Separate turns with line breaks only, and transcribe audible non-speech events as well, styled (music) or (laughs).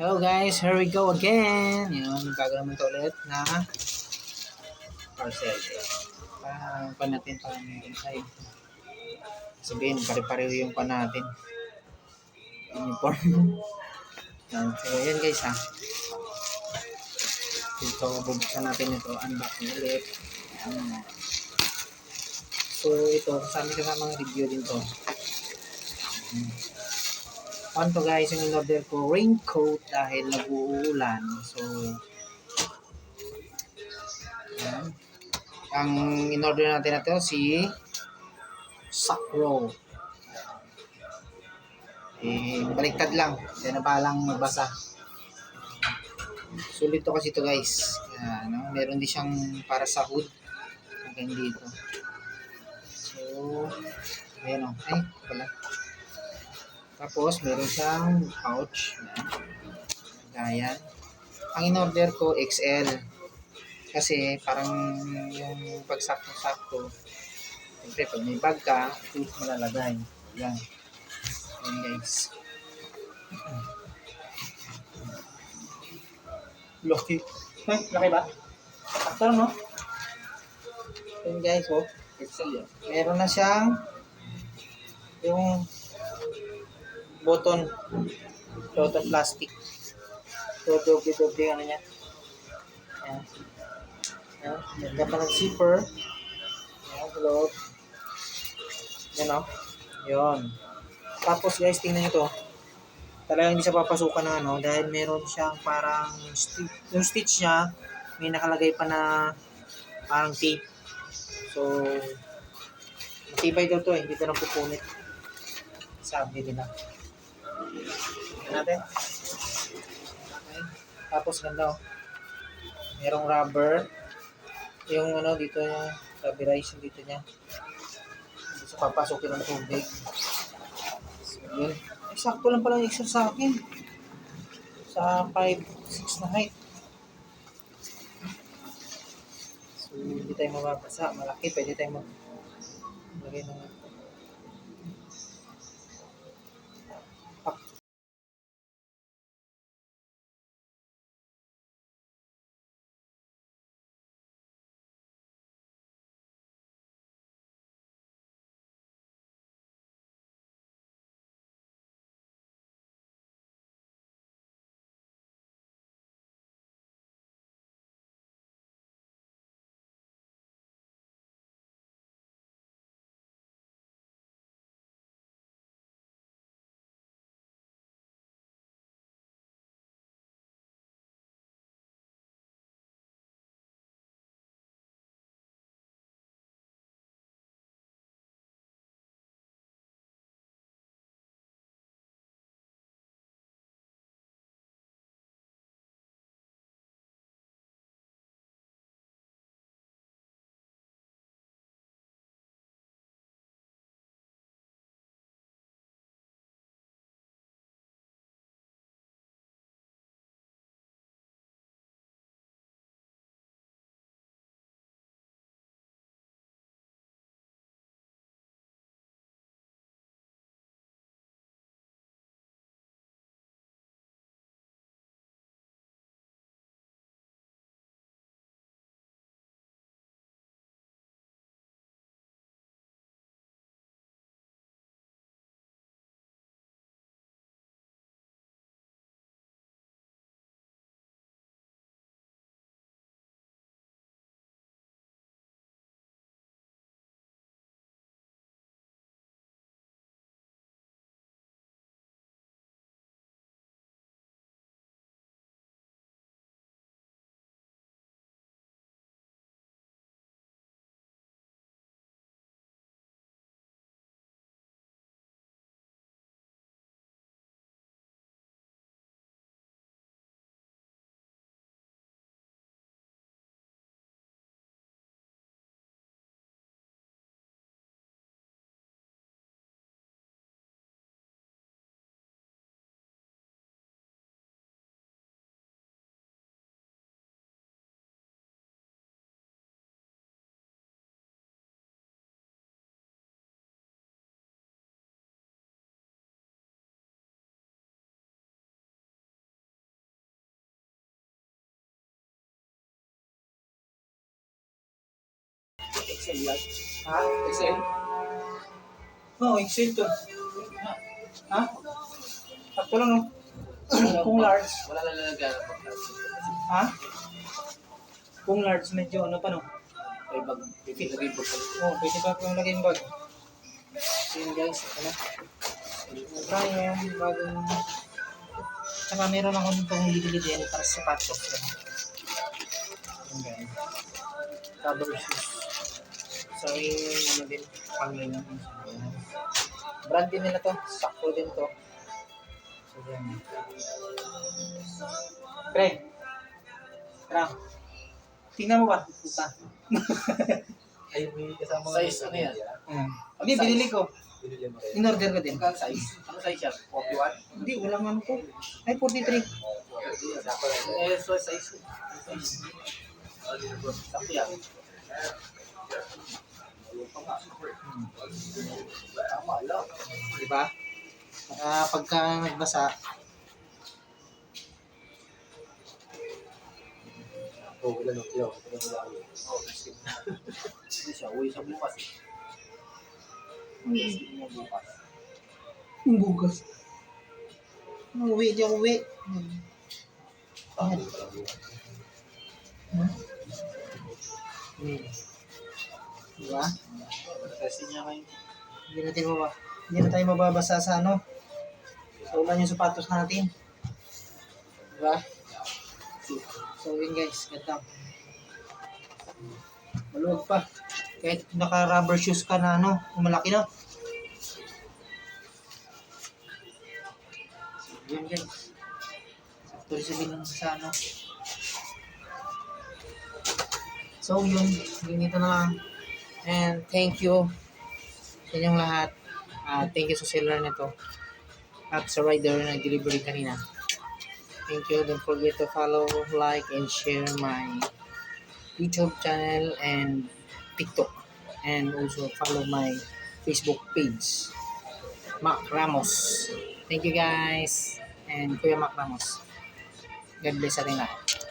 Hello guys, here we go again. Yun, bago naman ito ulit na parcel. Ah, pa natin pa natin ay sabihin, pare-pareho yung pa natin. Uniform. (laughs) Yan, so yun guys ha. Ito, bubuksan natin ito, unboxing ulit. Yan. So ito, kasama ka sa mga review din to. Hmm. Ano to guys, yung in-order ko, raincoat dahil nag-uulan. So, yan. Ang in-order natin na to, si Sakro. Eh, baliktad lang. Kaya na palang magbasa. Sulit to kasi to guys. Kaya, no? Meron din siyang para sa hood. Hanggang dito. So, ayan o. Ay, pala. Tapos, meron siyang pouch. Ayan. Ang in-order ko, XL. Kasi, parang yung pagsakto-sakto. Siyempre, pag may bag ka, ito malalagay. Yan. Yan, guys. Laki. Ay, laki ba? Sakto lang, no? Yan, guys, oh. XL yan. Meron na siyang yung button. Button plastic. So doble doble ano niya. Yan yan ganda ng zipper. Yan sa loob yan o yun tapos guys tingnan nyo to. Talagang hindi siya papasukan ng ano dahil meron siyang parang sti- yung stitch niya may nakalagay pa na parang tape. So matibay daw to eh. Hindi to nang pupunit. Sabi nila Tingnan natin. Okay. Tapos ganda oh. Merong rubber. Yung ano dito yung rubberized dito niya. Sa papasukin ng tubig. So yun. Ay, sakto lang pala yung extra sa akin. Sa 5, 6 na height. So hindi tayo mababasa. Malaki. Pwede tayo mag lagay ng
Excel yan.
Ha?
Excel?
Oo, oh, Excel to. Ha? Sakto lang, no? Kung large.
Wala lang lalagyan ng pagkakas.
Ha? Kung large, medyo ano pa, no?
Ay, bag, pipilagay po.
Oo, oh, pwede pa kung lagay yung bag.
So yun guys, ito na.
Brian, bagong... Tsaka meron ako nito kung bibili din para sa sapatos. Yan, guys. Cover shoes. So, yung ano din, pangin. Ayan. Brand din nila to. Sakto din to. So, yan. Pre. Tara. Tingnan mo ba? Puta. (laughs)
Ay, may kasama
Size ano yan?
Ayan. Hindi, binili ko. In-order ko din.
Magkano size? Ano size yan? 41?
Hindi, walang ano ko. Ay, 43.
Eh, so size. Size. Sakto yan. Tama lang.
Di ba? Ah, pagka nagbasa,
Oo, wala nung tiyaw. Wala nung lalo.
Oh, skip. Hindi siya, uwi siya bukas eh. Skip mo bukas.
bugas. Uwi, ako uwi.
Tama.
Hmm? Hmm. Di ba?
Kasi niya kayo.
Hindi natin maba, hindi na tayo mababasa sa ano. Sa ulan yung sapatos natin. Di ba? So yun guys, ganda. Maluwag pa. Kahit naka-rubber shoes ka na ano, malaki na. So, yun guys. Sakto rin sabihin lang sa ano. So yun, dito na lang. And thank you sa inyong lahat. Ah, thank you sa seller nito. At sa rider na delivery kanina. Thank you. Don't forget to follow, like, and share my YouTube channel and TikTok. And also follow my Facebook page. Mac Ramos. Thank you guys. And Kuya Mac Ramos. God bless sa ating lahat.